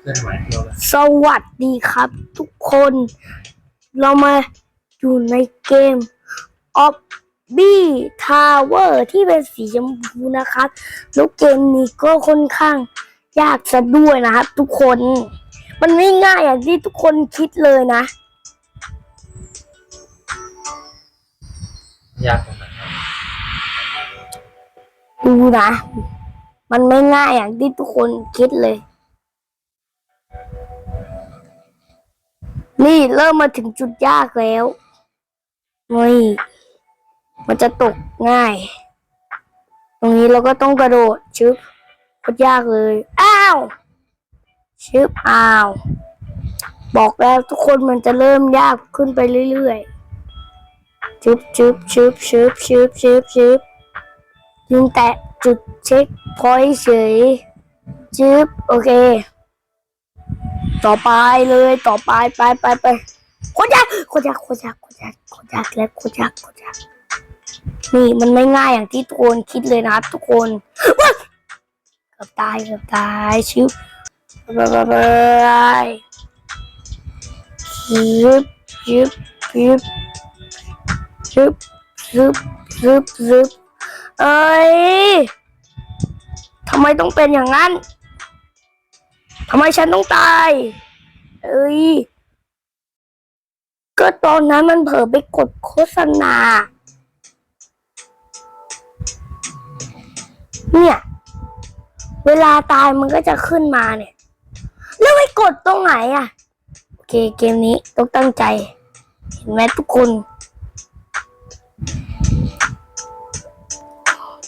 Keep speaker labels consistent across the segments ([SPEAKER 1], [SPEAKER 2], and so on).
[SPEAKER 1] เคลื่อนไหวเราเลย
[SPEAKER 2] สวัสดีครับ ทุกคน เรามาอยู่ในเกม o b b y Tower ที่เป็นสีชมพูนะครับแล้วเกมนี้ก็ค่อนข้างยากซะด้วยนะครับ ทุกคน มันไม่ง่ายอย่างที่ทุกคนคิดเลยนะ
[SPEAKER 1] ยากตรงไหนครับ
[SPEAKER 2] ดูนะ มันไม่ง่ายอย่างที่ทุกคนคิดเลย นี่เริ่มมาถึงจุดยากแล้วนี่มันจะตกง่าย ตรงนี้เราก็ต้องกระโดดชึบโคตรยากเลย อ้าวชึบอ้าว บอกแล้วทุกคนมันจะเริ่มยากขึ้นไปเรื่อยๆชึบชึบชึบชึบชึบชึบชึบยิงแตะจุดเช็คพอยต์เฉยจึ๊บโอเค ต่อไปเลยต่อไปไปไปไปโคตรยากโคตรยากโคตรยากโคตรยากโคตรยากและโคตรยากโคตรยากนี่มันไม่ง่ายอย่างที่ทุกคนคิดเลยนะครับทุกคนว้าเกือบตายเกือบตายชิบไปไปไปชิบชิบชิบชิบชิบชิบชิบเอ้ยทำไมต้องเป็นอย่างนั้น ทำไมฉันต้องตาย เอ้ย ก็ตอนนั้นมันเผลอไปกดโฆษณา เนี่ย เวลาตายมันก็จะขึ้นมาเนี่ย แล้วไปกดตรงไหนอะโอเคเกมนี้ต้องตั้งใจ เห็นไหมทุกคน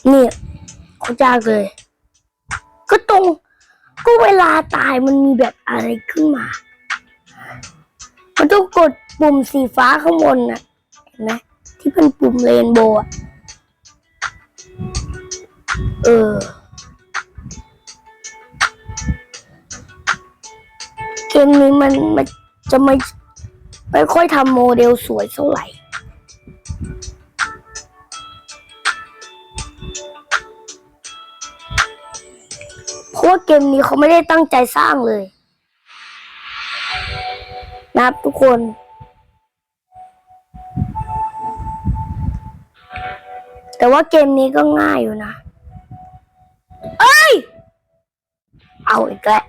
[SPEAKER 2] เนี่ยเขายาเลย ก็ตรง ก็เวลาตายมันมีแบบอะไรขึ้นมามันต้องกดปุ่มสีฟ้าข้างบนน่ะ เห็นไหมที่เป็นปุ่มเรนโบว์เออ เกมนี้มันมันจะไม่ไม่ค่อยทำโมเดลสวยเท่าไหร่ ราะว่าเกมนี้เขาไม่ได้ตั้งใจสร้างเลย นะครับทุกคน แต่ว่าเกมนี้ก็ง่ายอยู่นะ เอ้ย เอาอีกแล้ว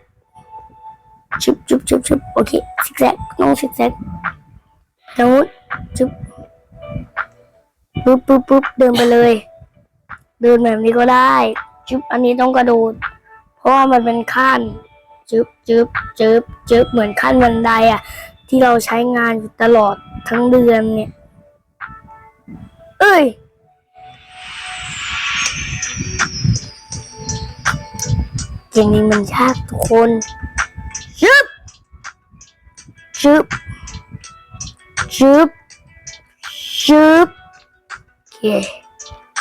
[SPEAKER 2] ชุบชุบชุบชุบโอเคซิกแซกน้องซิกแซกทางนู้นชุบปุ๊บปุ๊บปุ๊บเดินไปเลย เดินแบบนี้ก็ได้ชุบอันนี้ต้องกระโดด เพราะว่ามันเป็นขั้นจึบจึบจึบจึบเหมือนขั้นบันไดอะ ที่เราใช้งานอยู่ตลอดทั้งเดือนเนี่ย เอ้ยเกมนี้มันยากทุกคนชึบชึบชึบชึบโอเค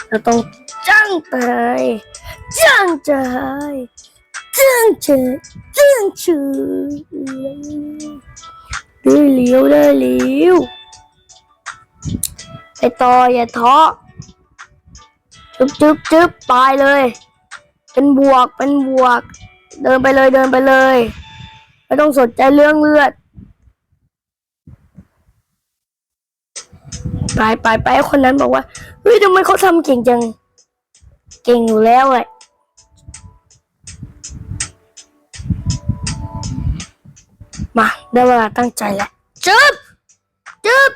[SPEAKER 2] เราต้องจ้างไปจ้างใจ จ้างเฉยจ้างเฉยได้เลี้ยวได้เลี้ยวไปต่ออย่าท้อจึ๊บจึ๊บจึ๊บไปเลย เป็นบวกเป็นบวก เดินไปเลยเดินไปเลย ไม่ต้องสนใจเรื่องเลือด ไปไปไปไอ้คนนั้นบอกว่าเฮ้ยทำไมเขาทำเก่งจัง เก่งอยู่แล้วแหละ มาได้เวลาตั้งใจแล้วจึ๊บจึ๊บ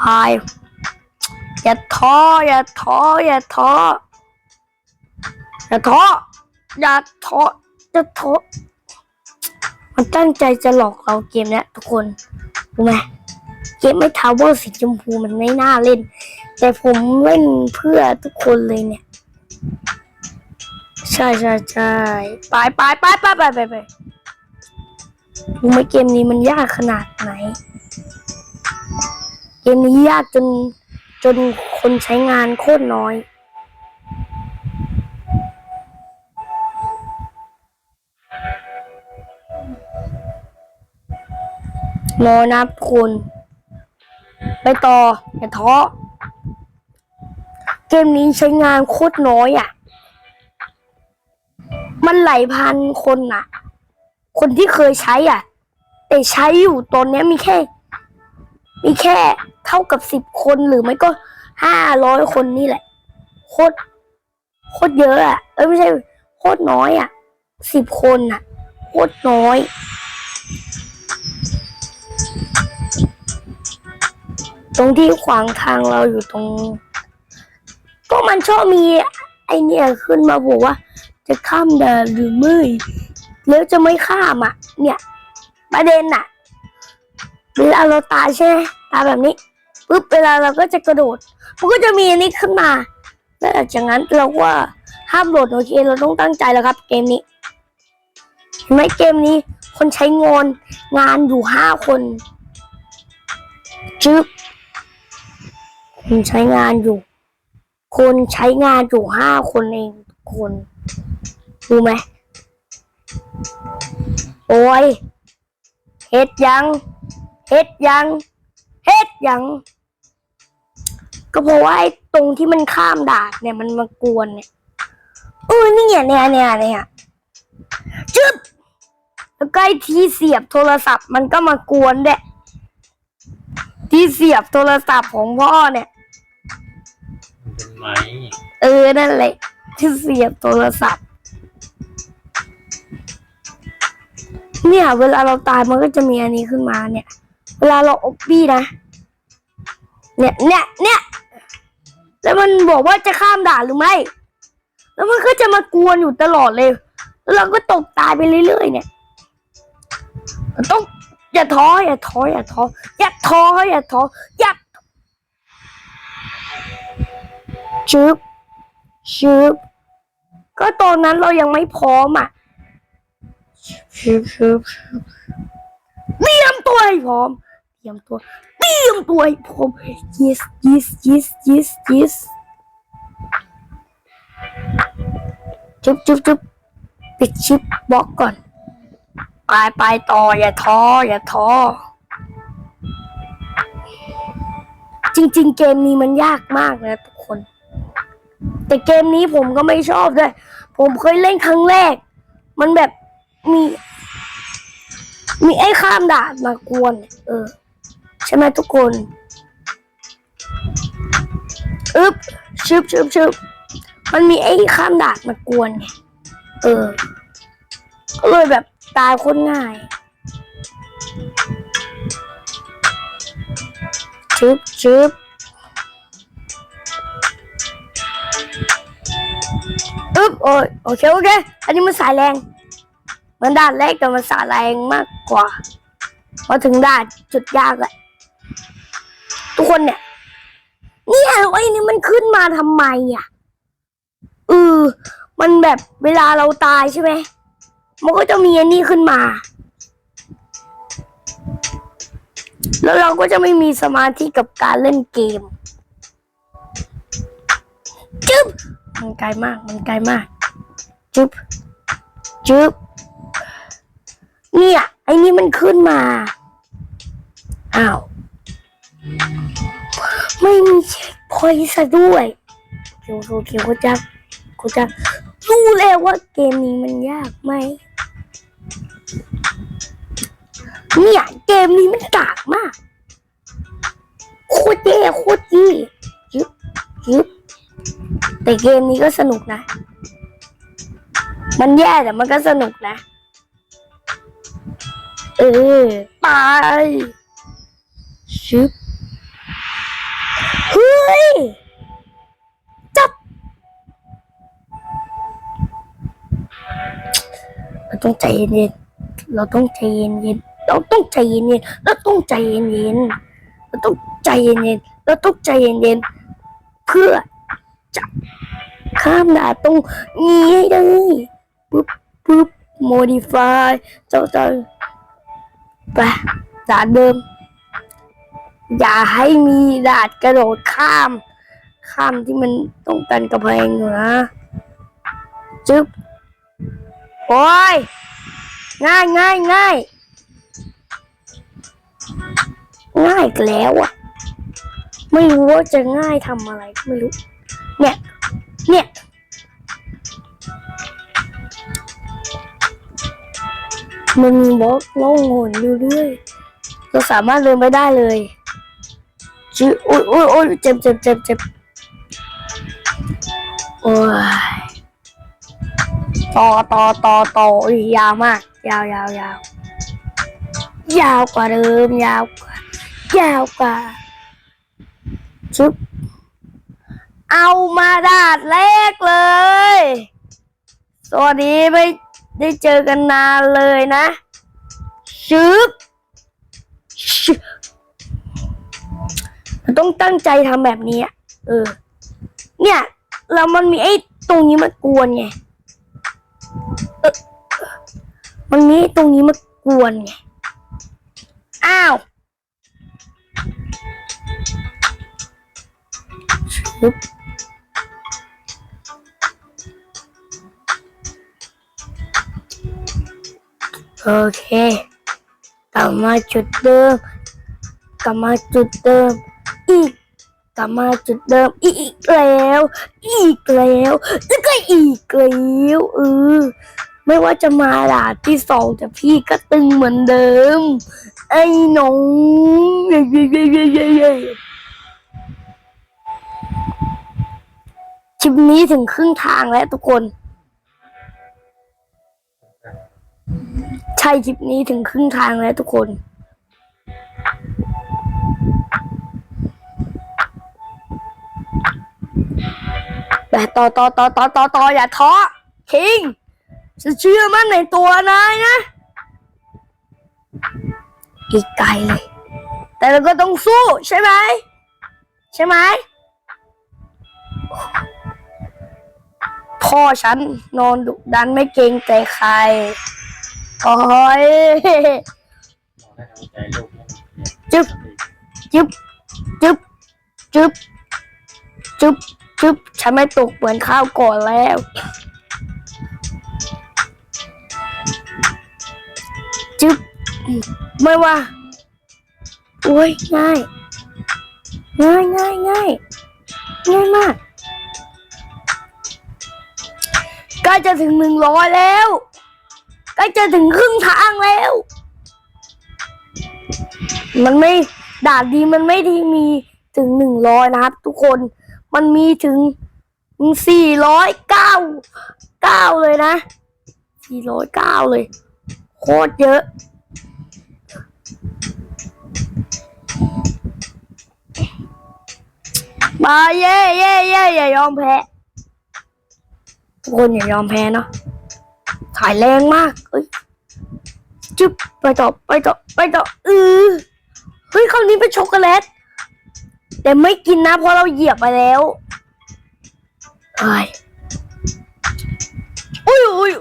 [SPEAKER 2] พายอย่าท้ออย่าท้ออย่าท้ออย่าท้ออย่าท้ออย่าท้อมันตั้งใจจะหลอกเราเกมเนี้ยทุกคนรู้ไหมเกมไม่ทาวเวอร์สีชมพูมันไม่น่าเล่น แต่ผมเล่นเพื่อทุกคนเลยเนี่ย ใช่ใช่ใช่ไปไปไปไปไปไปไปรู้ไหมเกมนี้มันยากขนาดไหน เกมนี้ยากจนจนคนใช้งานโคตรน้อยรอนะทุกคนไปต่อ อย่าท้อ กมนี้ใช้งานโคตรน้อยอะ มันหลายพันคนอะ คนที่เคยใช้อะ แต่ใช้อยู่ตอนนี้มีแค่ มีแค่เท่ากับสิบคนหรือไม่ก็ห้าร้อยคนนี่แหละ โคตรโคตรเยอะอะ เอ้ยไม่ใช่โคตรน้อยอะสิบคนอะ โคตรน้อยตรงที่ขวางทางเราอยู่ตรง ก็มันชอบมีไอเนี่ยขึ้นมาบอกว่า จะข้ามแดนหรือไม่แล้วจะไม่ข้ามอะ เนี่ยประเด็นอะเวลาเราตายใช่ไหมตายแบบนี้ปุ๊บเวลาเราก็จะกระโดดมันก็จะมีอันนี้ขึ้นมาแล้วหลังจากนั้นเราก็ห้ามโหลดโอเคเราต้องตั้งใจแล้วครับ เกมนี้เห็นไหมเกมนี้ คนใช้งอนงานอยู่ห้าคนจึ๊บคนใช้งานอยู่ คนใช้งานอยู่ห้าคนเองคนรู้ไหม โอ้ยเฮ็ดยังเฮ็ดยังเฮ็ดยัง ก็เพราะว่าไอ้ตรงที่มันข้ามด่านเนี่ยมันมากวนเนี่ยเออนี่เนี่ยเนี่ยเนี่ยเนี่ยจึ๊บแล้วก็ไอ้ที่เสียบโทรศัพท์มันก็มากวนแหละที่เสียบโทรศัพท์ของพ่อเนี่ย
[SPEAKER 1] ไหม
[SPEAKER 2] เออ นั่นแหละที่เสียบโทรศัพท์ เนี่ย เวลาเราตายมันก็จะมีอันนี้ขึ้นมาเนี่ย เวลาเราอบบี้นะ เนี่ย เนี่ย เนี่ย แล้วมันบอกว่าจะข้ามด่านหรือไม่ แล้วมันก็จะมากวนอยู่ตลอดเลย แล้วเราก็ตกตายไปเรื่อยๆเนี่ย ต้องอย่าท้ออย่าท้ออย่าท้ออย่าท้ออย่าท้ออย่า ชึบชึบก็ตอนนั้นเรายังไม่พร้อมอะชึบชึบชึบเตรียมตัวให้พร้อม เตรียมตัว เตรียมตัวให้พร้อม yes yes yes yes yes จุบจุบจุบปิดชิปบล็อกก่อนไปไปต่ออย่าท้ออย่าท้อจริง ๆ เกมนี้มันยากมากนะทุ แต่เกมนี้ผมก็ไม่ชอบด้วย ผมเคยเล่นครั้งแรก มันแบบมี มีไอ้ข้ามด่านมากวน เออ ใช่ไหมทุกคนอึ๊บชึบชึบชึบมันมีไอ้ข้ามด่านมากวนไงเออ ก็เลยแบบตายคนง่ายชึบชึบ อึ๊บโอ้ยโอเคโอเค อันนี้มันสายแรง มันด่านแรกแต่มันสายแรงมากกว่า พอถึงด่านจุดยากอะทุกคนเนี่ยเนี่ยไอ้นี่มันขึ้นมาทำไมอะเออมันแบบเวลาเราตายใช่ไหมมันก็จะมีอันนี้ขึ้นมา แล้วเราก็จะไม่มีสมาธิกับการเล่นเกมจึ๊บ มันไกลมาก มันไกลมากจึ๊บจึ๊บ เนี่ย ไอ้นี่มันขึ้นมา อ้าว ไม่มีเช็คพอยต์ซะด้วยเกียวกับเกียวกับจักกูจะรู้แล้วว่าเกมนี้มันยากไหม เนี่ย เกมนี้มันกากมาก โคตรแย่โคตรยี่ยึบยึบ แต่เกมนี้ก็สนุกนะ มันแย่แต่มันก็สนุกนะ เออไปชึบเฮ้ยจับเราต้องใจเย็นๆเราต้องใจเย็นๆเราต้องใจเย็นๆเราต้องใจเย็นๆเราต้องใจเย็นๆเราต้องใจเย็นๆเพื่อ ข้ามด่านตรงนี้ให้ได้ปุ๊บปุ๊บ modify เจ้าเจ้าไปด่านเดิม อย่าให้มีด่านกระโดดข้าม ข้ามที่มันต้องกันกระแพงนะจึ๊บโอ้ย ง่ายง่ายง่ายง่ายแล้วอะไม่รู้ว่าจะง่ายทำอะไรไม่รู้ เนี่ย เนี่ย มันมีบล็อกล่องหนอยู่ด้วย เราสามารถเดินไปได้เลยจิโอ้ยโอ้ยโอ้ยเจ็บเจ็บเจ็บเจ็บโอ้ยต่อต่อต่อต่อโอ้ยยาวมาก ยาวยาวยาวยาวกว่าเดิมยาวกว่ายาวกว่าชุบ เอามาดาดแรกเลย สวัสดีไม่ได้เจอกันนานเลยนะชึบชึบต้องตั้งใจทำแบบนี้เออ เนี่ยแล้วมันมีไอ้ตรงนี้มากวนไงออมันนี้ตรงนี้มากวนไง อ้าวชึบ โอเค กลับมาจุดเดิม กลับมาจุดเดิม อีก กลับมาจุดเดิม อีกแล้ว อีกแล้วแล้วก็อีกแล้วเออไม่ว่าจะมาด่านที่สองแต่พี่ก็ตึงเหมือนเดิม ไอ้หน้องเย้เย้เย้เย้เย้เย้คลิปนี้ถึงครึ่งทางแล้วทุกคน ใช่คลิปนี้ถึงครึ่งทางแล้วทุกคน แต่ต่อต่อต่อต่อต่อต่ออย่าท้อคิงจะเชื่อมั่นในตัวนายนะ อีกไกลเลย แต่เราก็ต้องสู้ใช่ไหม ใช่ไหม พ่อฉันนอนดุดันไม่เกรงใจใคร โอ้ย
[SPEAKER 1] จลูกให้มันเนี่ย
[SPEAKER 2] จึ๊บจึ๊บจึ๊บจึ๊บจึ๊บจึ๊บฉันไม่ตกเหมือนข้าวก่อนแล้ว จึ๊บไม่ว่า โอ้ยง่าย ง่ายง่ายง่ายง่ายมากใกล้จะถึงหนึ่งร้อยแล้ว ใกล้จะถึงครึ่งทางแล้ว มันไม่ด่านดีมันไม่ด้มีถึงหนึ่งร้อยนะครับ ทุกคนมันมีถึงสี่ร้อยเก้าเก้าเลยนะสี่ร้อยเก้าเลย โคตรเยอะ มาเย่เย่เย่อย่ายอมแพ้ทุกคนอย่ายอมแพ้เนาะ ถ่ายแรงมาก เอ้ยจึ๊บไปต่อไปต่อไปต่อเออเฮ้ยคราวนี้เป็นช็อกโกแลต แต่ไม่กินนะ เพราะเราเหยียบไปแล้วไอ้ยอุ้ยอุ้ย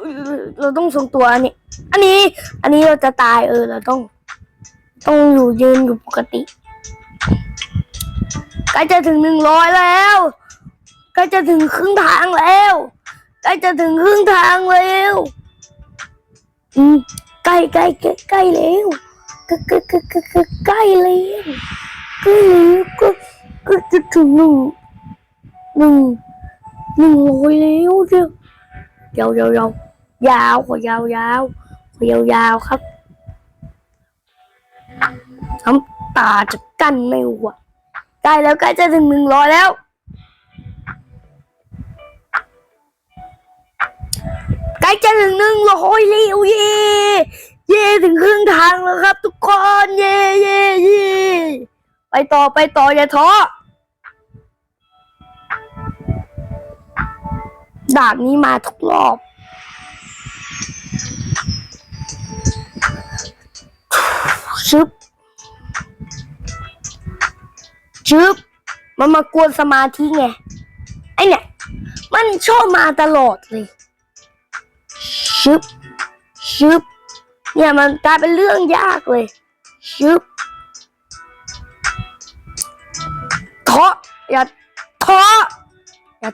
[SPEAKER 2] เราต้องทรงตัวอันนี้ อันนี้ อันนี้เราจะตายเออ เราต้อง ต้องอยู่ยืนอยู่ปกติใกล้จะถึงหนึ่งร้อยแล้วใกล้จะถึงครึ่งทางแล้วใกล้จะถึงครึ่งทางแล้ว อืมใกล้ใกล้ใกล้ใกล้แล้วใกล้ใกล้ใกล้ใกล้ใกล้ใกล้แล้วใกล้แล้วก็ก็จะถึงหนึ่งหนึ่งหนึ่งร้อยแล้วเดียวยาวยาวยาวยาวขอยาวยาวขอยาวยาวครับน้ำตาจะกั้นไม่ไหวใกล้แล้วใกล้จะถึงหนึ่งร้อยแล้ว ถึงหนึ่งร้อยแล้วเย่เย่ถึงครึ่งทางแล้วครับ ทุกคนเย่เย่เย่ไปต่อไปต่ออย่าท้อด่านนี้มาทุกรอบ ชึบ ชึบ มันมากวนสมาธิไง ไอเนี่ย มันชอบมาตลอดเลย ชึบชึบเนี่ยมันกลายเป็นเรื่องยากเลยชึบท้ออย่าท้ออย่า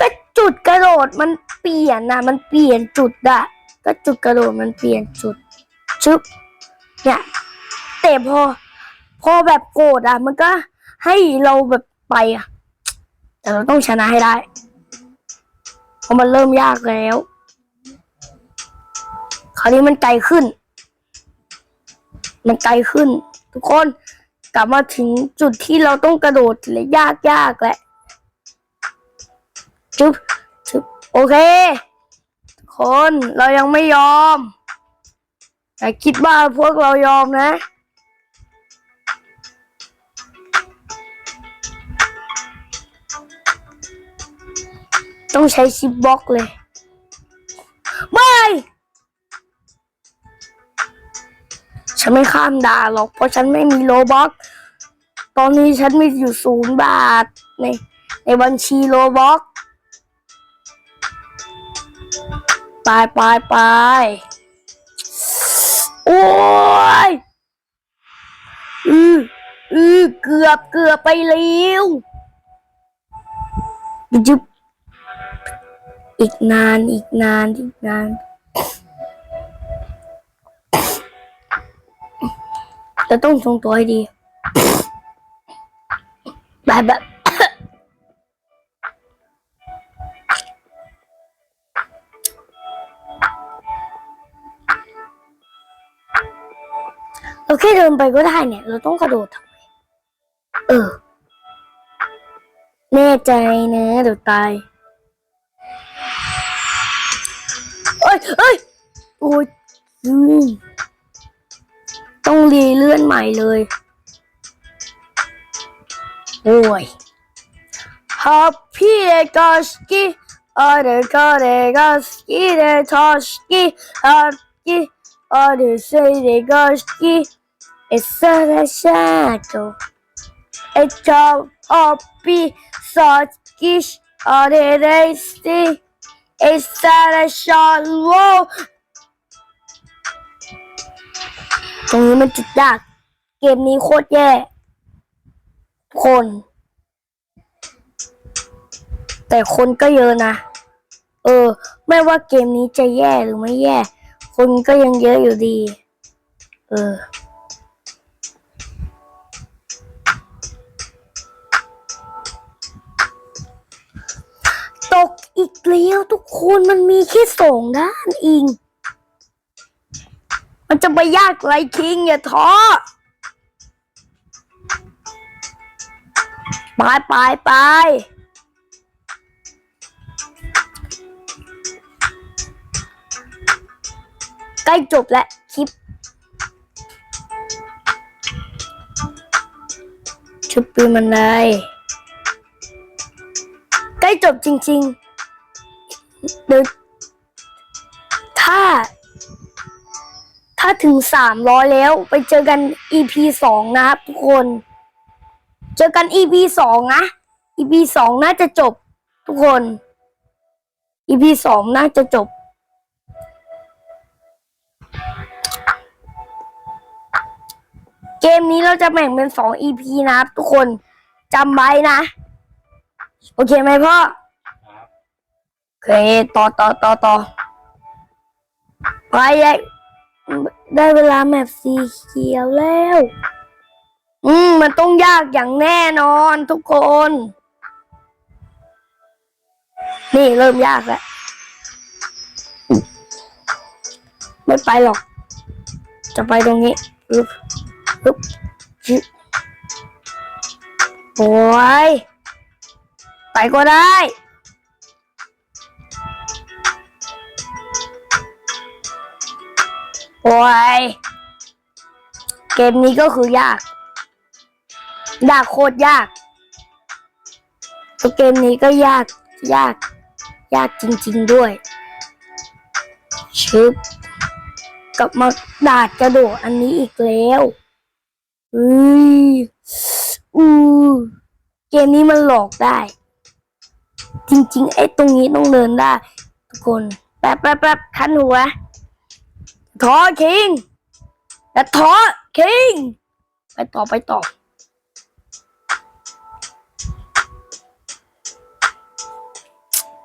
[SPEAKER 2] ก็จุดกระโดดมันเปลี่ยนนะมันเปลี่ยนจุดอะก็จุดกระโดดมันเปลี่ยนจุดชึบเนี่ยแต่พอ พอแบบโกรธอะมันก็ให้เราแบบไปอะแต่เราต้องชนะให้ได้เพราะมันเริ่มยากแล้ว คราวนี้มันไกลขึ้น มันไกลขึ้น ทุกคนกลับมาถึงจุดที่เราต้องกระโดดเลยยากยากๆแหละจึ๊บจึ๊บโอเค ทุกคนเรายังไม่ยอม แต่คิดว่าพวกเรายอมนะต้องใช้ชิปบล็อกเลยไม่ ฉันไม่ข้ามด่านหรอก เพราะฉันไม่มีโลบ็อกตอนนี้ฉันมีอยู่ศูนย์บาทในในบัญชีโลบ็อกไปไปไปโอ้ยอืออือเกือบเกือบไปแล้วจึบอีกนานอีกนานอีกนาน จะต้องทรงตัวให้ดีแบบแบบเราแค่เดินไปก็ได้เนี่ย เราต้องกระโดดทำไมเออ แน่ใจนะเดี๋ยวตายเอ้ยเอ้ยโอ้ยอืม ต้องรีเลื่อนใหม่เลย โอ้ยฮับพี่เอกาสกีอาเดกาเดกาสกีเดทอสกีฮับกีอาเดเซเดกาสกี It's a shadow. It's a happy such are they stay? It's a shallow. ตรงนี้มันจุดยาก เกมนี้โคตรแย่ทุกคน แต่คนก็เยอะนะ เออ ไม่ว่าเกมนี้จะแย่หรือไม่แย่ คนก็ยังเยอะอยู่ดี เออ ตกอีกแล้วทุกคนมันมีแค่สองด้านเอง มันจะไปยากไรคิงอย่าท้อไปไปไปใกล้จบแล้วคลิปชุบปืนมันเลยใกล้จบจริงๆเดี๋ยวถ้า ถ้าถึงสามร้อยแล้วไปเจอกัน EP สองนะครับทุกคน เจอกัน EP สองนะ EP สองน่าจะจบ ทุกคน EP สองน่าจะจบเกมนี้เราจะแบ่งเป็นสอง EP นะครับทุกคนจำไว้นะ โอเคไหมพ่อ
[SPEAKER 1] ครับ
[SPEAKER 2] โอเคต่อต่อต่อต่อไปได้ ได้เวลาแมปสีเขียวแล้ว อืม มันต้องยากอย่างแน่นอนทุกคน นี่เริ่มยากแล้ว ไม่ไปหรอก จะไปตรงนี้อึ๊บอึ๊บจึ๊บโอ้ยไปก็ได้ โอ้ย เกมนี้ก็คือยาก ยากโคตรยากเกมนี้ก็ยาก ยาก ยากจริง ๆด้วย ชึบกลับมาดาดกระโดดอันนี้อีกแล้วเฮ้ยอู้เกมนี้มันหลอกได้ จริง ๆ ไอ้ตรงนี้ต้องเดินได้ ทุกคน แป๊บแป๊บแป๊บคันหัว ท้อคิงแต่ท้อคิง ไปต่อไปต่อ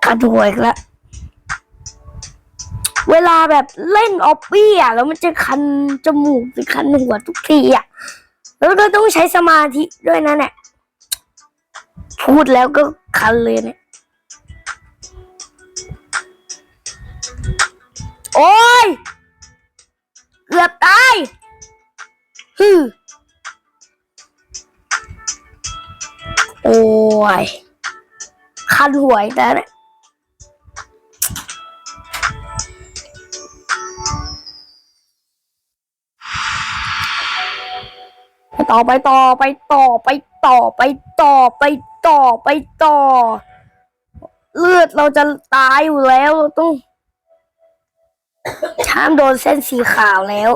[SPEAKER 2] คันหัวอีกแล้ว เวลาแบบเล่นออฟฟี่อะ แล้วมันจะคันจมูกหรือคันหัวทุกทีอะ แล้วก็ต้องใช้สมาธิด้วยนะเนี่ย พูดแล้วก็คันเลยเนี่ย โอ้ย เกือบตายฮึโอ้ย คันหวยแต่เนี่ยไปต่อไปต่อไปต่อไปต่อไปต่อไปต่อไปต่อ เลือดเราจะตายอยู่แล้วเราต้อง ห้ามโดนเส้นสีขาวแล้ว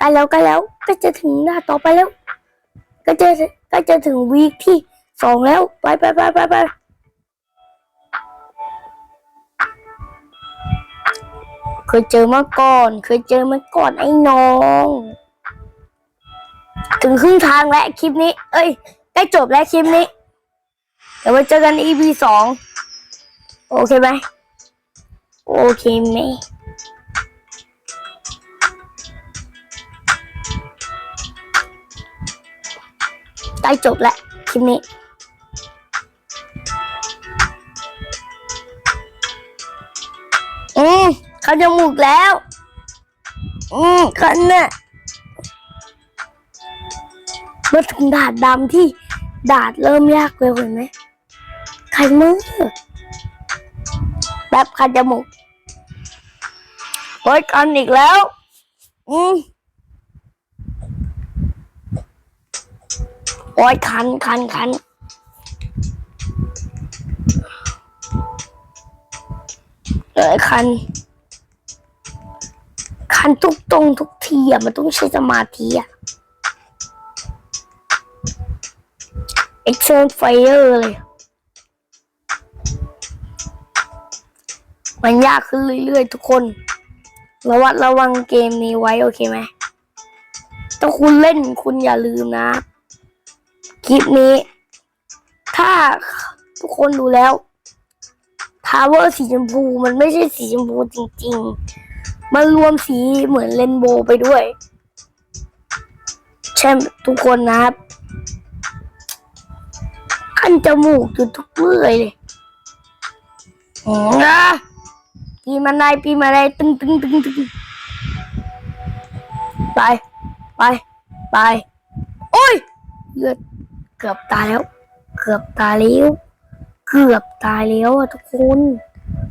[SPEAKER 2] กล้แล้วกล้แล้ว ก็จะถึงหน้าต่อไปแล้ว ก็จะก็จะถึงวีคที่สองแล้ว ไปไปไปไปไปเคยเจอมาก่อน เคยเจอมาก่อนไอ้น้อง ถึงครึ่งทางแล้วคลิปนี้ เอ้ยใกล้จบแล้วคลิปนี้ เดี๋ยวไว้เจอกัน EP สองโอเคไหม โอเคไหมใกล้จบแล้วคลิปนี้อืมเข้าจมูกแล้ว อืมคันน่ะมาถึงดาดดำที่ดาดเริ่มยากเลยเห็นไหมใครมือ แบบคันจมูกโอ้ยกันอีกแล้ว อืมโอ้ยคันคันคันเอ้ยคัน คันทุกตรงทุกทีอะ มันต้องใช้สมาธิอะ Excel Fire เลย มันยากขึ้นเรื่อยๆทุกคน ระวัดระวังเกมนี้ไว้โอเคไหมถ้าคุณเล่นคุณอย่าลืมนะ คลิปนี้ ถ้าทุกคนดูแล้วทาวเวอร์สีชมพูมันไม่ใช่สีชมพูจริง ๆ มันรวมสีเหมือนเรนโบว์ไปด้วย ใช่ทุกคนนะครับขั้นจมูกอยู่ทุกเมื่อยเลยอ๋อนะ ปีนมันได้ปีนมาได้ตึงตึงตึงตึงไป ไป ไป โอ้ยเลือดเกือบตายแล้ว เกือบตายแล้ว เกือบตายแล้วอะทุกคน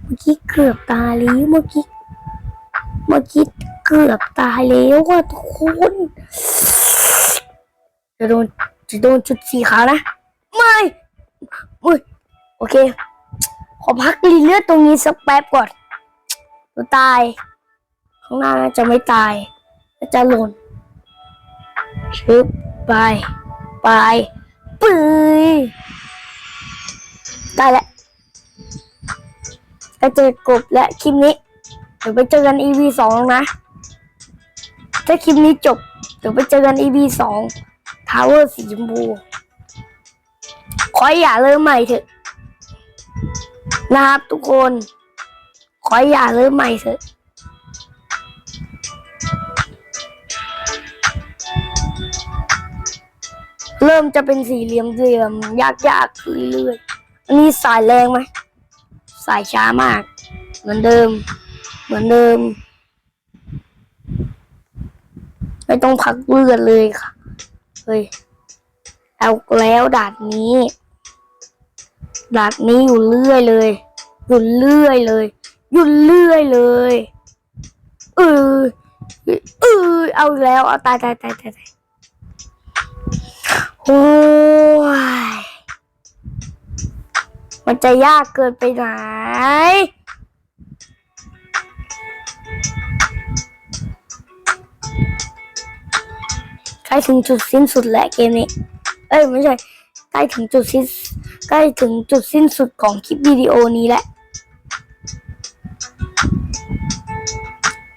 [SPEAKER 2] เมื่อกี้เกือบตายแล้วเมื่อกี้ เมื่อกี้เกือบตายแล้วอะทุกคน จะโดน จะโดนจุดสีขาวนะ ไม่โอเค ขอพักรีเลือดตรงนี้สักแป๊บก่อน หนูตาย ข้างหน้าน่าจะไม่ตายน่าจะหล่นชึบไปไปปืยได้แล้วก็เจอกบและคลิปนี้เดี๋ยวไปเจอกัน EP สองนะ ถ้าคลิปนี้จบ เดี๋ยวไปเจอกัน EP สองทาวเวอร์สีชมพูขออย่าเริ่มใหม่เถอะนะครับทุกคน ขออย่าเริ่มใหม่เถอะเริ่มจะเป็นสี่เหลี่ยมเหลี่ยมยากยากๆขึ้นเรื่อยๆอันนี้สายแรงไหมสายช้ามาก เหมือนเดิม เหมือนเดิม ไม่ต้องพักเลือดเลยค่ะเฮ้ยเอาแล้วดาดนี้ดาดนี้อยู่เรื่อยเลยอยู่เรื่อยเลย อยู่เรื่อยเลย เออเออเอาแล้วเอาตายตายตายตายตายโอ้ยมันจะยากเกินไปไหนใกล้ถึงจุดสิ้นสุดแล้วเกมนี้ เอ้ยไม่ใช่ใกล้ถึงจุดสิ้นใกล้ถึงจุดสิ้นสุดของคลิปวิดีโอนี้แล้ว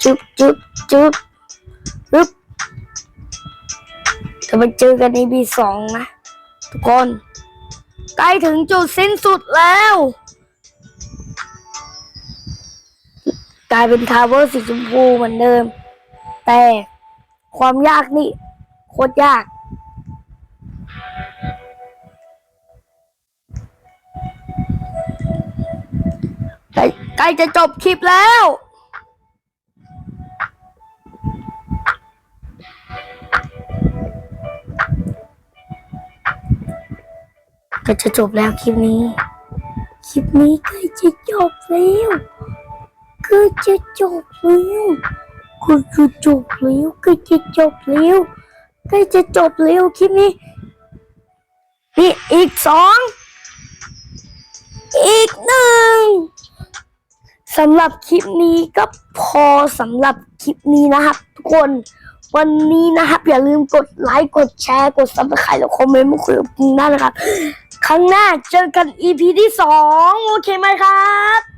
[SPEAKER 2] จุ๊บจุ๊บจุ๊บปึ๊บจะไปเจอกันในบีสองนะ ทุกคน ใกล้ถึงจุดสิ้นสุดแล้ว กลายเป็นทาวเวอร์สีชมพูเหมือนเดิม แต่ความยากนี่ โคตรยากใกล้จะจบคลิปแล้ว ก็จะจบแล้วคลิปนี้ คลิปนี้กล้จะจบแล้วกล้จะจบแล้วกล้จะจบแล้วกล้จะจบแล้วกล้จะจบแล้วคลิปนี้นี่อีกสองอีกหนึ่งสำหรับคลิปนี้ก็พอสำหรับคลิปนี้นะครับทุกคน วันนี้นะครับ อย่าลืมกดไลค์กดแชร์กดซับสไครต์แล้วคอมเมนต์มาคุยกับผมได้นะครับ ครั้งหน้าเจอกัน EP ที่สองโอเคไหมครับ